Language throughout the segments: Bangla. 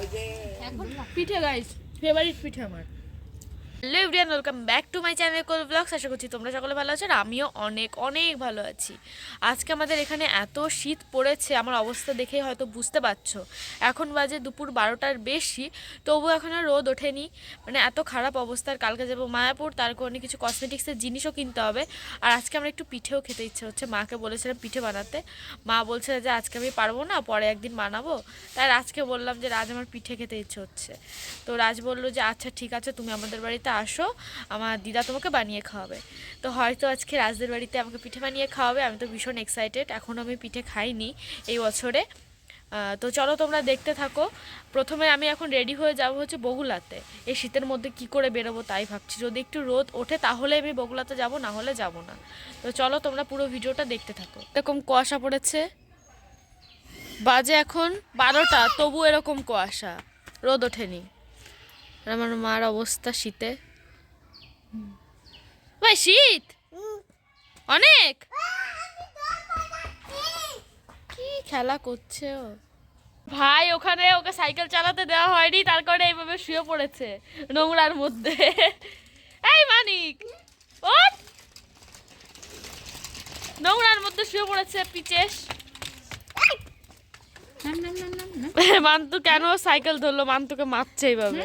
ওই যে পিঠে গাইস ফেভারিট পিঠে আমার। Hello everyone welcome back to my channel coal blogs. আশা করছি তোমরা সকলে ভালো আছো আর আমিও অনেক অনেক ভালো আছি। আজকে আমাদের এখানে এত শীত পড়েছে, আমার অবস্থা দেখেই হয়তো বুঝতে পারছ। এখন বাজে দুপুর বারোটার বেশি তবু এখনও রোদ ওঠেনি। মানে এত খারাপ অবস্থার কালকে যাব মায়াপুর, তার কারণে কিছু কসমেটিক্সের জিনিসও কিনতে হবে। আর আজকে আমরা একটু পিঠেও খেতে ইচ্ছে হচ্ছে, মাকে বলেছিলাম পিঠে বানাতে। মা বলছে যে আজকে আমি পারব না, পরে একদিন বানাবো। তাই আজকে বললাম যে রাজ আমার পিঠে খেতে ইচ্ছে হচ্ছে। তো রাজ বলল যে আচ্ছা ঠিক আছে, তুমি আমাদের বাড়িতে আসো, আমার দিদা তোমাকে বানিয়ে খাওয়াবে। তো হয়তো আজকে রাজদের বাড়িতে আমাকে পিঠে বানিয়ে খাওয়াবে, আমি তো ভীষণ এক্সাইটেড এখনও আমি পিঠে খাইনি এই বছরে। তো চলো তোমরা দেখতে থাকো। প্রথমে আমি এখন রেডি হয়ে যাব হচ্ছে বগুলাতে। এই শীতের মধ্যে কি করে বেরোবো তাই ভাবছি। যদি একটু রোদ ওঠে তাহলে আমি বগুলাতে যাব, না হলে যাব না। তো চলো তোমরা পুরো ভিডিওটা দেখতে থাকো। এরকম কুয়াশা পড়েছে। বাজে এখন বারোটা, তবু এরকম কুয়াশা। রোদ ওঠেনি। আর আমার মার অবস্থা শীতে। ভাই শীত? অনেক? কি খেলা করছে ও? ভাই ওখানে ওকে সাইকেল চালাতে দেওয়া হয়নি তার কারণে এইভাবে শুয়ে পড়েছে নোংরার মধ্যে। এই মানিক ওঠ। নোংরার মধ্যে শুয়ে পড়েছে পিচেস। মান্তু কেন সাইকেল ধরলো? মান্তুকে মারছে এইভাবে।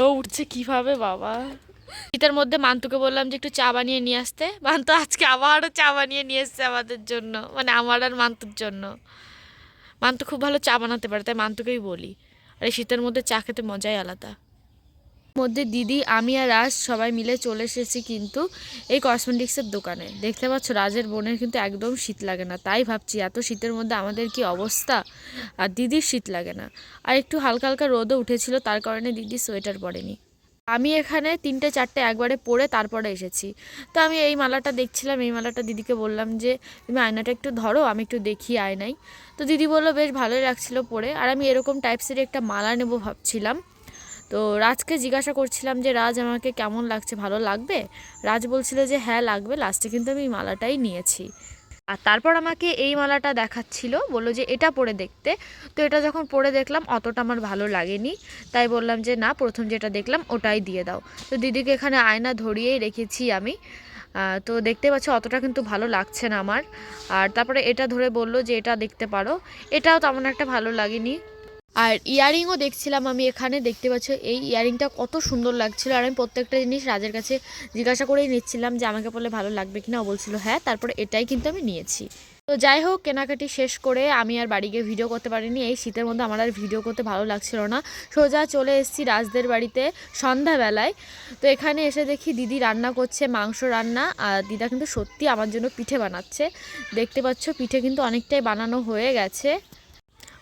ও উঠছে কীভাবে, বাবা? শীতের মধ্যে মান্তুকে বললাম যে একটু চা বানিয়ে নিয়ে আসতে। মান্তু আজকে আবারও চা বানিয়ে নিয়ে এসছে আমাদের জন্য মানে আমার আর মান্তুর জন্য। মান্তু খুব ভালো চা বানাতে পারে, তাই মান্তুকেই বলি। আর এই শীতের মধ্যে চা খেতে মজাই আলাদা। মধ্যে দিদি, আমি আর রাজ সবাই মিলে চলে এসেছি কিন্তু এই কসমেটিক্সের দোকানে। দেখতে পাচ্ছ, রাজের বোনের কিন্তু একদম শীত লাগে না। তাই ভাবছি, এত শীতের মধ্যে আমাদের কি অবস্থা? আর দিদির শীত লাগে না। আর একটু হালকা হালকা রোদও উঠেছিল, তার কারণে দিদি সোয়েটার পরেনি। আমি এখানে তিনটে, চারটে একবারে পরে তারপরে এসেছি। তো আমি এই মালাটা দেখছিলাম, এই মালাটা দিদিকে বললাম যে, তুমি আয়নাটা একটু ধরো, আমি একটু দেখি আয়নায়। তো দিদি বলল, বেশ ভালোই লাগছিল পরে। আর আমি এরকম টাইপসের একটা মালা নেব ভাবছিলাম। তো রাজকে জিজ্ঞাসা করছিলাম যে, রাজ, আমাকে কেমন লাগছে? ভালো লাগবে? রাজ বলছিল যে হ্যাঁ লাগবে। লাস্টে কিন্তু আমি মালাটাই নিয়েছি। আর তারপর আমাকে এই মালাটা দেখাচ্ছিল, বলল যে, এটা পরে দেখতে। তো এটা যখন পরে দেখলাম, অতটা আমার ভালো লাগেনি। তাই বললাম যে, না, প্রথম যেটা দেখলাম, ওটাই দিয়ে দাও। তো দিদিকে এখানে আয়না ধরিয়েই রেখেছি আমি। তো দেখতে পাচ্ছি, অতটা কিন্তু ভালো লাগছে না আমার। আর তারপরে এটা ধরে বলল যে, এটা দেখতে পারো। এটাও তেমন একটা ভালো লাগেনি। আর ইয়ারিংও দেখছিলাম আমি এখানে, দেখতে পাচ্ছ এই ইয়ারিংটা কত সুন্দর লাগছিল। আর আমি প্রত্যেকটা জিনিস রাজের কাছে জিজ্ঞাসা করেই নিচ্ছিলাম যে আমাকে বলে ভালো লাগবে কিনা। ও বলছিল হ্যাঁ তারপরে এটাই কিন্তু আমি নিয়েছি। তো যাই হোক, কেনাকাটি শেষ করে আমি আর বাড়ি গিয়ে ভিডিও করতে পারিনি। এই শীতের মধ্যে আমার আর ভিডিও করতে ভালো লাগছিল না। সোজা চলে এসেছি রাজদের বাড়িতে সন্ধ্যাবেলায়। তো এখানে এসে দেখি দিদি রান্না করছে, মাংস রান্না। আর দিদা কিন্তু সত্যি আমার জন্য পিঠে বানাচ্ছে। দেখতে পাচ্ছ, পিঠে কিন্তু অনেকটাই বানানো হয়ে গেছে।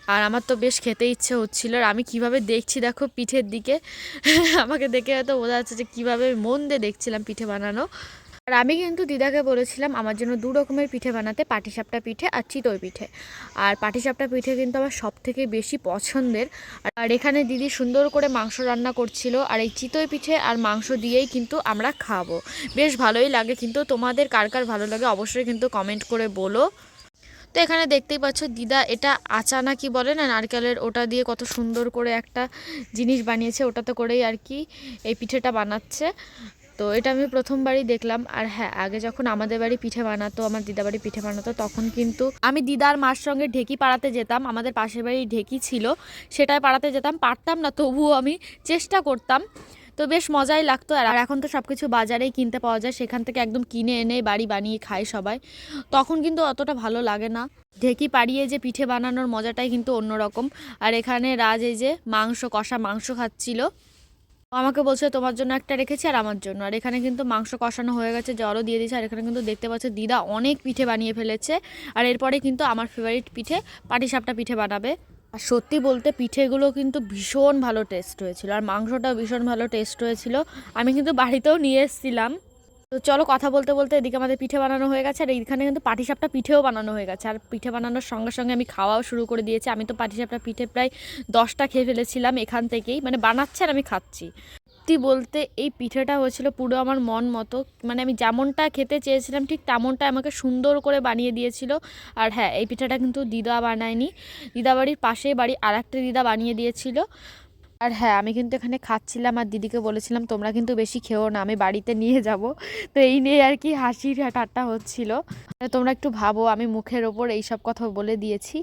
আর আমার তো বেশ খেতে ইচ্ছে হচ্ছিল। আর আমি কীভাবে দেখছি দেখো পিঠের দিকে। আমাকে দেখে হয়তো বোঝা যাচ্ছে যে কীভাবে মন দিয়ে দেখছিলাম পিঠে বানানো। আর আমি কিন্তু দিদাকে বলেছিলাম আমার জন্য দু রকমের পিঠে বানাতে, পাটিসাপটা পিঠে আর চিতই পিঠে। আর পাটিসাপটা পিঠে কিন্তু আমার সব থেকে বেশি পছন্দের। আর এখানে দিদি সুন্দর করে মাংস রান্না করছিল। আর এই চিতই পিঠে আর মাংস দিয়েই কিন্তু আমরা খাব। বেশ ভালোই লাগে কিন্তু। তোমাদের কার কার ভালো লাগে অবশ্যই কিন্তু কমেন্ট করে বলো। তো এখানে দেখতেই পাচ্ছ, দিদা এটা আচা না কি বলে না, নারকেলের ওটা দিয়ে কত সুন্দর করে একটা জিনিস বানিয়েছে, ওটাতে করেই আর কি এই পিঠেটা বানাচ্ছে। তো এটা আমি প্রথমবারই দেখলাম, আর হ্যাঁ আগে যখন আমাদের বাড়ি পিঠে বানাতো, আমার দিদা বাড়ি পিঠে বানাতো, তখন কিন্তু আমি দিদার মার সঙ্গে ঢেকি পাড়াতে যেতাম, আমাদের পাশের বাড়ি ঢেকি ছিল সেটাই পাড়াতে যেতাম, পারতাম না, তবুও আমি চেষ্টা করতাম। তো বেশ মজাই লাগতো। আর এখন তো সব কিছু বাজারেই কিনতে পাওয়া যায়। সেখান থেকে একদম কিনে এনে বাড়ি বানিয়ে খায় সবাই। তখন কিন্তু অতটা ভালো লাগে না। ঢেকি পাড়িয়ে যে পিঠে বানানোর মজাটাই কিন্তু অন্যরকম। আর এখানে রাজ এই যে মাংস, কষা মাংস খাচ্ছিল। আমাকে বলছে, তোমার জন্য একটা রেখেছি আর আমার জন্য। আর এখানে কিন্তু মাংস কষানো হয়ে গেছে, জলও দিয়ে দিয়েছে। আর এখানে কিন্তু দেখতে পাচ্ছ, দিদা অনেক পিঠে বানিয়ে ফেলেছে। আর এরপরে কিন্তু আমার ফেভারিট পিঠে পাটিসাপটা পিঠে বানাবে। আর সত্যি বলতে পিঠেগুলো কিন্তু ভীষণ ভালো টেস্ট হয়েছিল আর মাংসটাও ভীষণ ভালো টেস্ট হয়েছিল। আমি কিন্তু বাড়িতেও নিয়ে এসেছিলাম। তো চলো কথা বলতে বলতে এদিকে আমাদের পিঠে বানানো হয়ে গেছে আর এইখানে কিন্তু পাটিসাপটা পিঠেও বানানো হয়ে গেছে। আর পিঠে বানানোর সঙ্গে সঙ্গে আমি খাওয়াও শুরু করে দিয়েছি। আমি তো পাটিসাপটা পিঠে প্রায় দশটা খেয়ে ফেলেছিলাম এখান থেকেই। মানে বানাচ্ছে আর আমি খাচ্ছি। সত্যি বলতে এই পিঠেটা হয়েছিল পুরো আমার মন মতো। মানে আমি যেমনটা খেতে চেয়েছিলাম, ঠিক তেমনটা আমাকে সুন্দর করে বানিয়ে দিয়েছিল। আর হ্যাঁ এই পিঠাটা কিন্তু দিদা বানায়নি। দিদা বাড়ির পাশেই বাড়ি আর একটা দিদা বানিয়ে দিয়েছিল। আর হ্যাঁ আমি কিন্তু এখানে খাচ্ছিলাম আর দিদিকে বলেছিলাম, তোমরা কিন্তু বেশি খেও না, আমি বাড়িতে নিয়ে যাব। তো এই নিয়ে আর কি হাসির ঠাট্টা হচ্ছিল। তোমরা একটু ভাবো, আমি মুখের ওপর এইসব কথা বলে দিয়েছি।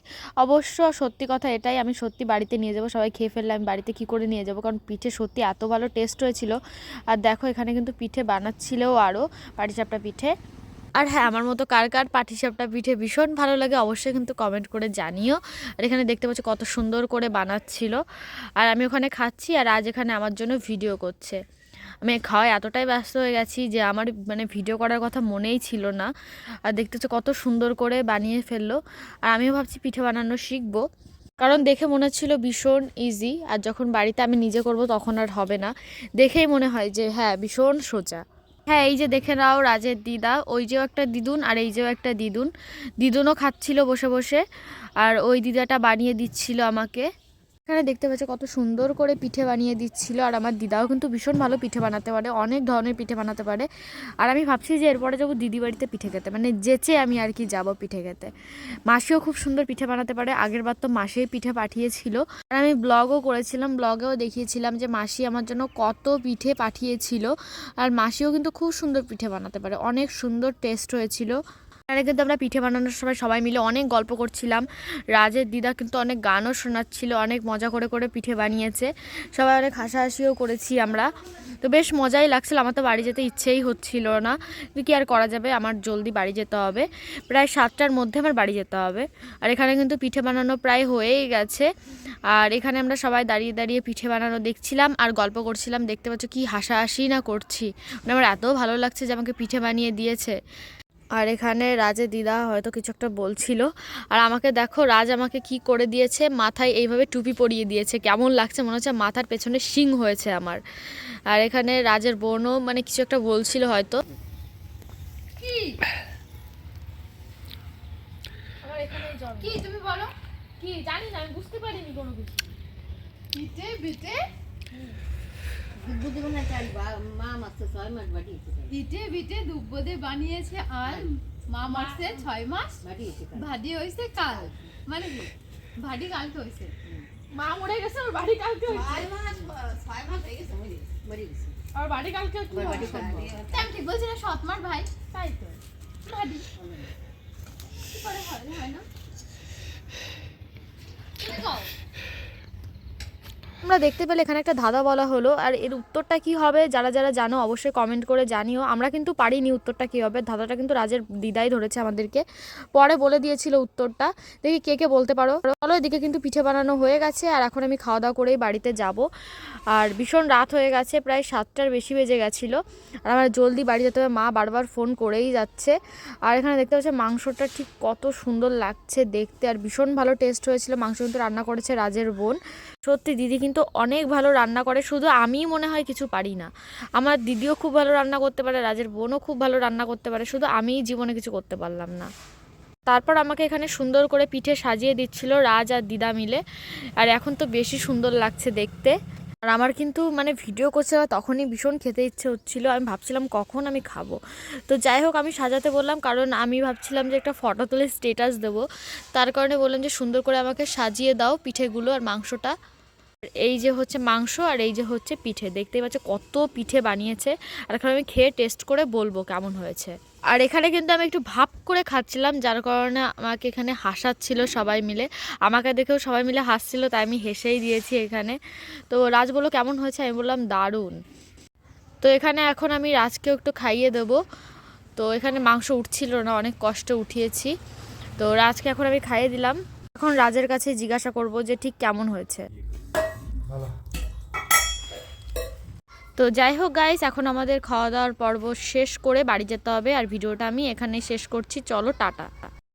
অবশ্য সত্যি কথা এটাই, আমি সত্যি বাড়িতে নিয়ে যাব, সবাই খেয়ে ফেললে আমি বাড়িতে কী করে নিয়ে যাব? কারণ পিঠে সত্যি এত ভালো টেস্ট হয়েছিল। আর দেখো এখানে কিন্তু পিঠে বানাচ্ছিলেও আরও পাটিসাপটা পিঠে। আর হ্যাঁ আমার মতো কার কার পাটিসাপটা পিঠে ভীষণ ভালো লাগে অবশ্যই কিন্তু কমেন্ট করে জানিও। আর এখানে দেখতে পাচ্ছ কত সুন্দর করে বানাচ্ছিল। আর আমি ওখানে খাচ্ছি আর আজ এখানে আমার জন্য ভিডিও করছে। আমি খাওয়ায় এতটাই ব্যস্ত হয়ে গেছি যে আমার মানে ভিডিও করার কথা মনেই ছিল না। আর দেখতে হচ্ছে কত সুন্দর করে বানিয়ে ফেলল। আর আমিও ভাবছি পিঠে বানানো শিখব। কারণ দেখে মনে হচ্ছিল ভীষণ ইজি আর যখন বাড়িতে আমি নিজে করব তখন আর হবে না। দেখেই মনে হয় যে হ্যাঁ ভীষণ সোজা। হ্যাঁ এই যে দেখে নাও রাজের দিদা। ওই যেও একটা দিদুন আর এই যেও একটা দিদুন। দিদুনও খাচ্ছিল বসে বসে। আর ওই দিদাটা বানিয়ে দিচ্ছিল আমাকে। এখানে দেখতে পাচ্ছ, কত সুন্দর করে পিঠে বানিয়ে দিচ্ছিল। আর আমার দিদাও কিন্তু ভীষণ ভালো পিঠে বানাতে পারে, অনেক ধরনের পিঠে বানাতে পারে। আর আমি ভাবছি যে এরপরে যাব দিদি বাড়িতে পিঠে খেতে মানে যেচে আমি আর কি যাব পিঠে খেতে। মাসিও খুব সুন্দর পিঠে বানাতে পারে, আগের বার তো মাসেই পিঠে পাঠিয়েছিল। আর আমি ব্লগও করেছিলাম ব্লগেও দেখিয়েছিলাম যে মাসি আমার জন্য কত পিঠে পাঠিয়েছিল। আর মাসিও কিন্তু খুব সুন্দর পিঠে বানাতে পারে, অনেক সুন্দর টেস্ট হয়েছিল। আর কিন্তু আমরা পিঠে বানানোর সময় সবাই মিলে অনেক গল্প করছিলাম। রাজের দিদা কিন্তু অনেক গানও শোনাচ্ছিল, অনেক মজা করে করে পিঠে বানিয়েছে। সবাই অনেক হাসাহাসিও করেছি আমরা। তো বেশ মজাই লাগছিল, আমার তো বাড়ি যেতে ইচ্ছেই হচ্ছিল না। কি আর করা যাবে? আমার জলদি বাড়ি যেতে হবে। প্রায় সাতটার মধ্যে আমার বাড়ি যেতে হবে। আর এখানে কিন্তু পিঠে বানানো প্রায় হয়েই গেছে। আর এখানে আমরা সবাই দাঁড়িয়ে দাঁড়িয়ে পিঠে বানানো দেখছিলাম আর গল্প করছিলাম। দেখতে পাচ্ছ কি হাসাহাসি না করছি। মানে আমার এত ভালো লাগছে যে আমাকে পিঠে বানিয়ে দিয়েছে। আর এখানে রাজের দিদা হয়তো কিছু একটা বলছিল। আর আমাকে দেখো রাজ আমাকে কি করে দিয়েছে? মাথায় এইভাবে টুপি পরিয়ে দিয়েছে। কেমন লাগছে মনে হচ্ছে? মাথার পেছনে শিং হয়েছে আমার। আর এখানে রাজের বোনও মানে কিছু একটা বলছিল হয়তো। কি? তুমি বলো? কি জানি না আমি বুঝতে পারিনি কোনো কিছু। পিঠে পিঠে দুব্বদে বানিয়েছে আর মা মাসে ছয় মাস ভাডি হয়েছে কাল। মানে কি? ভাডি কালকে হয়েছে। মা মরে গেছে ওর বাড়ি কালকে ছয় মাস ছয় মাস হয়ে গেছে মরে মরে গেছে। আর বাড়ি কালকে বাড়ি আমি ঠিক বলছি না সৎমার ভাই। তাই তো। ভাডি কি করে হয় না তুমি কও। আমরা দেখতে পেলে এখানে একটা ধাঁধা বলা হলো, আর এর উত্তরটা কি হবে যারা যারা জানো অবশ্যই কমেন্ট করে জানিও। আমরা কিন্তু পারিনি উত্তরটা কি হবে, ধাঁধাটা কিন্তু রাজের দিদাই ধরেছে আমাদেরকে। পরে বলে দিয়েছিল উত্তরটা। দেখি কে কে বলতে পারো। চলো এদিকে কিন্তু পিঠে বানানো হয়ে গেছে, আর এখন আমি খাওয়া দাওয়া করেই বাড়িতে যাব। আর ভীষণ রাত হয়ে গেছে, প্রায় সাতটার বেশি বেজে গেছিল। আর আমার জলদি বাড়ি যেতে হবে, মা বারবার ফোন করেই যাচ্ছে। আর এখানে দেখতে পাচ্ছি মাংসটা ঠিক কত সুন্দর লাগছে দেখতে, আর ভীষণ ভালো টেস্ট হয়েছিল। মাংস কিন্তু রান্না করেছে রাজের বোন। সত্যি দিদি কিন্তু অনেক ভালো রান্না করে, শুধু আমিই মনে হয় কিছু পারি না। আমার দিদিও খুব ভালো রান্না করতে পারে, রাজের বোনও খুব ভালো রান্না করতে পারে, শুধু আমিই জীবনে কিছু করতে পারলাম না। তারপর আমাকে এখানে সুন্দর করে পিঠে সাজিয়ে দিচ্ছিল রাজ আর দিদা মিলে, আর এখন তো বেশি সুন্দর লাগছে দেখতে। আর আমার কিন্তু মানে ভিডিও করছে তখনই ভীষণ খেতে ইচ্ছে হচ্ছিল, আমি ভাবছিলাম কখন আমি খাব। তো যাই হোক, আমি সাজাতে বললাম, কারণ আমি ভাবছিলাম যে একটা ফটো তুলে স্টেটাস দেবো। তার কারণে বললাম যে সুন্দর করে আমাকে সাজিয়ে দাও পিঠেগুলো আর মাংসটা। এই যে হচ্ছে মাংস আর এই যে হচ্ছে পিঠে। দেখতেই পাচ্ছ কত পিঠে বানিয়েছে। আর এখন আমি খেয়ে টেস্ট করে বলব কেমন হয়েছে। আর এখানে কিন্তু আমি একটু ভাপ করে খাচ্ছিলাম, যার কারণে আমাকে এখানে হাসাচ্ছিল সবাই মিলে। আমাকে দেখেও সবাই মিলে হাসছিল, তাই আমি হেসেই দিয়েছি এখানে। তো রাজ বলল, কেমন হয়েছে? আমি বললাম, দারুণ। তো এখানে এখন আমি রাজকেও একটু খাইয়ে দেবো। তো এখানে মাংস উঠছিল না, অনেক কষ্ট উঠিয়েছি। তো রাজকে এখন আমি খাইয়ে দিলাম। এখন রাজের কাছে জিজ্ঞাসা করব যে, ঠিক কেমন হয়েছে? তো যাই হোক গাইস এখন আমাদের খাওয়া দাওয়ার পর্ব শেষ করে বাড়ি যেতে হবে। আর ভিডিওটা আমি এখানে শেষ করছি। চলো, টাটা।